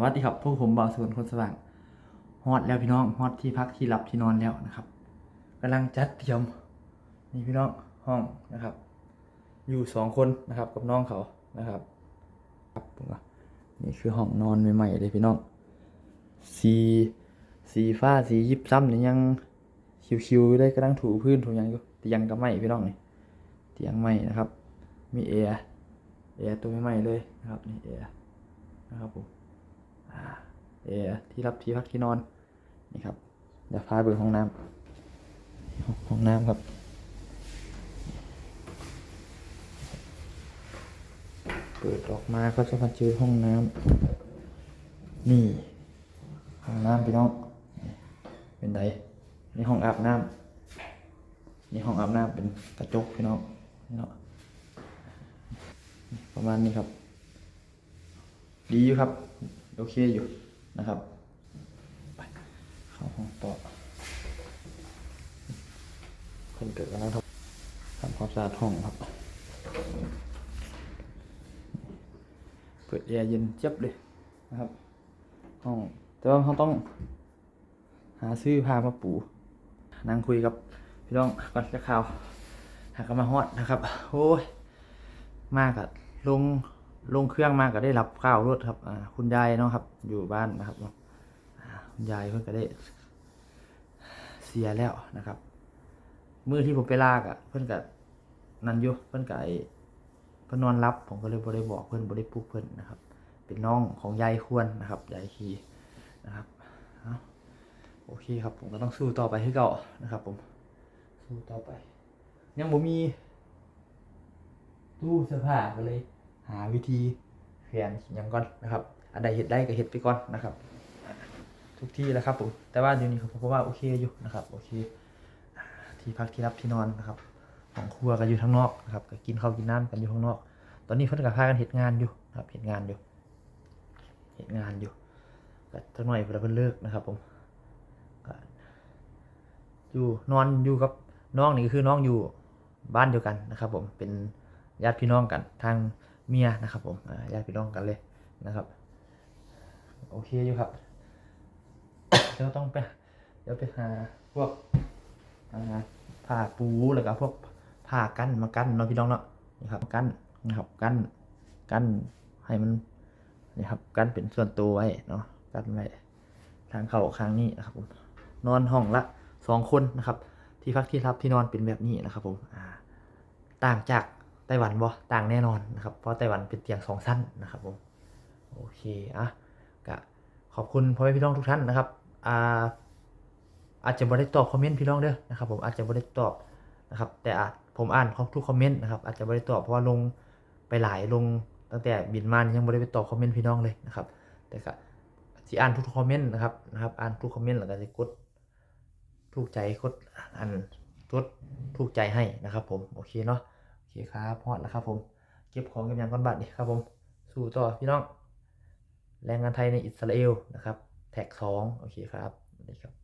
วัสดีครับพวกผมบ่าวสวนคนสว่างฮอดแล้วพี่น้องฮอดที่พักที่หลับที่นอนแล้วนะครับกำลังจัดเตรียมนี่พี่น้องห้องนะครับ อยู่สองคนนะครับกับน้องเขานะครับครับนี่คือห้องนอนใหม่ๆเลยพี่น้องสีสีฟ้าสียิบซ้ำนี่ยังคิวๆอยู่เลยกำลังถูพื้นถูยังอยู่เตียงก็ไหม่พี่น้องนี่เตียงไหม่นะครับ มีแอร์แอร์ตัวใหม่ๆเลยนะครับนี่แอร์นะครับผม แอร์ที่รับที่พักที่นอนนี่ครับเดี๋ยวพาไปห้องน้ำห้องน้ำครับเปิดออกมาก็จะมาเจอห้องน้ำนี่ห้องน้ำพี่น้องเป็นไดนี่ห้องอาบน้ำนี่ห้องอาบน้ำเป็นกระจกพี่น้องนี่เนาะประมาณนี้ครับ ดีอยู่ครับ โอเคอยู่นะครับไปเข้าห้องต่อคนเกิดกำลังทำทำความสะอาดห้องครับ เปิดแอร์เย็นเจี๊ยบเลยนะครับ ห้องแต่ว่าเขาต้อง หาซื้อพามาปูนั่งคุยกับพี่น้องก่อนจะข่าวหากนมาฮอดนะครับ โอ้ย มากอะลง ลงเครื่องมากก็ได้รับข้าวรถครับคุณยายเนาะครับ อยู่บ้านนะครับคุณยายเพิ่นก็ได้ เสียแล้วนะครับมือที่ผมไปลากอะเพิ่นก็นั่นอยู่เพิ่นก็ไอเพิ่นนอนรับผมก็เลยบ่ได้บอกเพิ่นบ่ได้ปลุกเพิ่นนะครับ เป็นน้องของยายควรนะครับยายคีนะครับโอเคครับ ผมก็ต้องสู้ต่อไปให้เก่านะครับ ผมสู้ต่อไป ยังบ่มีตู้เสื้อผ้าก็เลย หาวิธีเขียนหยังก่อนนะครับ อันใดเห็ดได้ก็เห็ดไปก่อนนะครับ ทุกที่แล้วครับผมแต่ว่าเดี๋ยวนี้ผมก็ว่าโอเคอยู่นะครับโอเคที่พักที่รับที่นอนนะครับของครัวก็อยู่ข้างนอกนะครับก็กินข้าวกินน้ำกันอยู่ข้างนอก ตอนนี้เพิ่นก็พากันเฮ็ดงานอยู่นะครับเฮ็ดงานอยู่เฮ็ดงานอยู่ก็จักหน่อยเพิ่นเพิ่นเลิกนะครับ ผมก็อยู่นอนอยู่กับน้องนี่คือน้องอยู่บ้านเดียวกันนะครับ ผมเป็นญาติพี่น้องกันทาง เมียนะครับผมญาติพี่น้องกันเลยนะครับ โอเคอยู่ครับเดี๋ยวต้องไปเดี๋ยวไปหาพวกผ้าปูแล้วก็พวกผ้ากั้นมากั้นเนาะพี่น้องเนาะนี่ครับกั้นนะครับกั้นกั้นให้มันนี่ครับกั้นเป็นส่วนตัวไว้เนาะกั้นไว้ทางเข้าข้างนี้นะครับผมนอนห้องละสองคนนะครับ ที่พักที่รับที่นอนเป็นแบบนี้นะครับผมต่างจาก ไต้หวันบ่ต่างแน่นอนนะครับ เพราะไต้หวันเป็นเตียงสองสั้นนะครับผมโอเคอะก็ขอบคุณพ่อแม่พี่น้องทุกท่านนะครับอ่าอาจจะไม่ได้ตอบคอมเมนต์พี่น้องเด้อนะครับผมอาจจะไม่ได้ตอบนะครับ แต่อาจผมอ่านทุกคอมเมนต์นะครับอาจจะไม่ได้ตอบเพราะว่าลงไปหลายลงตั้งแต่บินมานยังไม่ได้ไปตอบคอมเมนต์พี่น้องเลยนะครับ แต่ก็ที่อ่านทุกคอมเมนต์นะครับนะครับอ่านทุกคอมเมนต์แล้วก็จะกดถูกใจกดอันกดถูกใจให้นะครับ ผมโอเคเนาะ เคครับพอดแล้วครับผม เก็บของเก็บยางก้อนบัตรนี่ครับผม สู่ต่อพี่น้อง แรงงานไทยในอิสราเอลนะครับ แท็กสองโอเคครับสวัสดีครับ